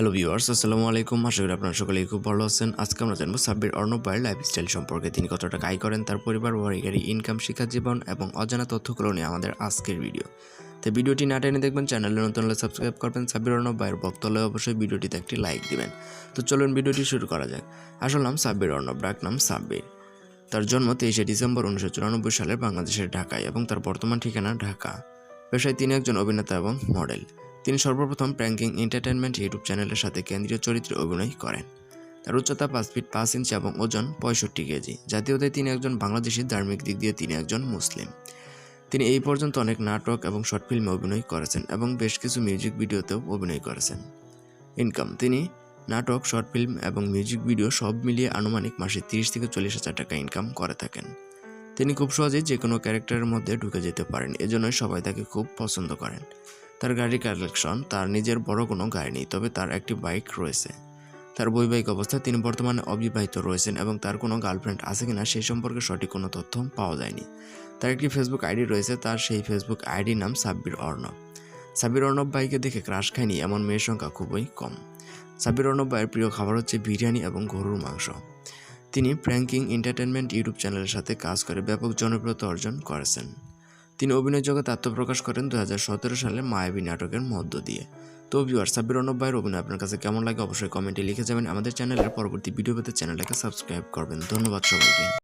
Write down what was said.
Hello viewers আসসালামু আলাইকুম। আশা করি আপনারা সকলেই খুব ভালো আছেন। আজকে আমরা জানব সাব্বির অর্ণব ভাইয়ের লাইফস্টাইল সম্পর্কে। তিনি কত টাকা আয় করেন, তার পরিবার বাড়ি ইনকাম শিক্ষা জীবন এবং অজানা তথ্যগুলো নিয়ে আমাদের আজকের ভিডিও তো ভিডিওটি না টেনে দেখবেন চ্যানেলে নতুন হলে সাবস্ক্রাইব করবেন। সাব্বির অর্ণব ভাইয়ের বক্তব্য অবশ্যই ভিডিওটিতে একটি লাইক দিবেন। তো চলুন ভিডিওটি শুরু করা যাক। আসল নাম সাব্বির অর্ণব, ডাক নাম সাব্বির। তার জন্ম তেইশে ডিসেম্বর উনিশশো চুরানব্বই সালে বাংলাদেশের ঢাকায় এবং তার বর্তমান ঠিকানা ঢাকা। পেশায় তিনি একজন অভিনেতা এবং মডেল তিনি সর্বপ্রথম প্র্যাঙ্কিং এন্টারটেনমেন্ট ইউটিউব চ্যানেলের সাথে কেন্দ্রীয় চরিত্রে অভিনয় করেন। তার উচ্চতা পাঁচ ফিট পাঁচ ইঞ্চি এবং ওজন পঁয়ষট্টি কেজি, জাতীয়তায় তিনি একজন বাংলাদেশি ধার্মিক দিক দিয়ে তিনি একজন মুসলিম। তিনি এই পর্যন্ত অনেক নাটক এবং শর্ট ফিল্মে অভিনয় করেছেন এবং বেশ কিছু মিউজিক ভিডিওতেও অভিনয় করেছেন। ইনকাম, তিনি নাটক, শর্ট ফিল্ম এবং মিউজিক ভিডিও সব মিলিয়ে আনুমানিক মাসে তিরিশ থেকে চল্লিশ হাজার টাকা ইনকাম করে থাকেন। তিনি খুব সহজেই যে কোনো ক্যারেক্টারের মধ্যে ঢুকে যেতে পারেন, এজন্যই সবাই তাকে খুব পছন্দ করেন। তার গাড়ির কালেকশন, তার নিজের বড় কোনো গাড়ি নেই, তবে তার একটি বাইক রয়েছে। তার বৈবাহিক অবস্থায় তিনি বর্তমানে অবিবাহিত রয়েছেন এবং তার কোনো গার্লফ্রেন্ড আছে কিনা সেই সম্পর্কে সঠিক কোনো তথ্য পাওয়া যায়নি। তার একটি ফেসবুক আইডি রয়েছে, তার সেই ফেসবুক আইডির নাম সাব্বির অর্ণব। সাব্বির অর্ণব ভাইকে দেখে ক্রাশ খায়নি এমন মেয়ের সংখ্যা খুবই কম। সাব্বির অর্ণব ভাইয়ের প্রিয় খাবার হচ্ছে বিরিয়ানি এবং গরুর মাংস। তিনি প্র্যাঙ্কিং এন্টারটেনমেন্ট ইউটিউব চ্যানেলের সাথে কাজ করে ব্যাপক জনপ্রিয়তা অর্জন করেছেন। তিনি অভিনয় জগতে আত্মপ্রকাশ করেন দু হাজার সতেরো সালে মায়াবী নাটকের মধ্য দিয়ে। তো ভিউয়ার সাব্বির অনব্বাইয়ের অভিনয় আপনার কাছে কেমন লাগে অবশ্যই কমেন্টে লিখে যাবেন। আমাদের চ্যানেলের পরবর্তী ভিডিও পেতে চ্যানেলটাকে সাবস্ক্রাইব করবেন। ধন্যবাদ সবাইকে।